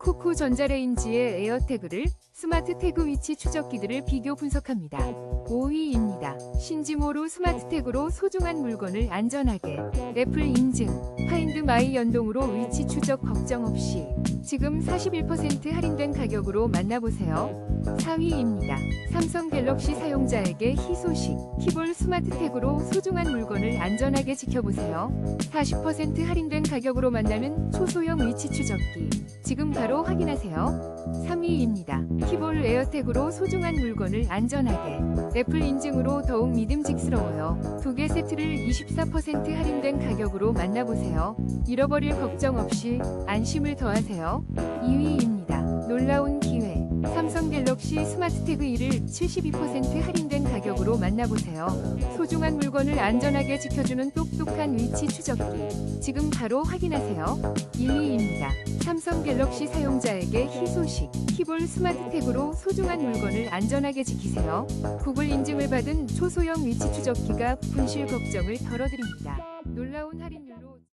코코 전자레인지의 에어태그를 스마트 태그 위치 추적기들을 비교 분석합니다. 5위입니다. 신지모로 스마트 태그로 소중한 물건을 안전하게 애플 인증 파인드 마이 연동으로 위치 추적 걱정 없이 지금 41% 할인된 가격으로 만나보세요. 4위입니다. 삼성 갤럭시 사용자에게 희소식 키볼 스마트 태그로 소중한 물건을 안전하게 지켜보세요. 40% 할인된 가격으로 만나는 초소형 위치 추적기 지금 바로 확인하세요. 3위입니다. 키볼 에어태그로 소중한 물건을 안전하게 애플 인증으로 더욱 믿음직스러워요. 두 개 세트를 24% 할인된 가격으로 만나보세요. 잃어버릴 걱정 없이 안심을 더하세요. 2위입니다. 놀라운. 삼성 갤럭시 스마트 태그 1을 72% 할인된 가격으로 만나보세요. 소중한 물건을 안전하게 지켜주는 똑똑한 위치 추적기. 지금 바로 확인하세요. 1위입니다. 삼성 갤럭시 사용자에게 희소식. 키볼 스마트 태그로 소중한 물건을 안전하게 지키세요. 구글 인증을 받은 초소형 위치 추적기가 분실 걱정을 덜어드립니다. 놀라운 할인율로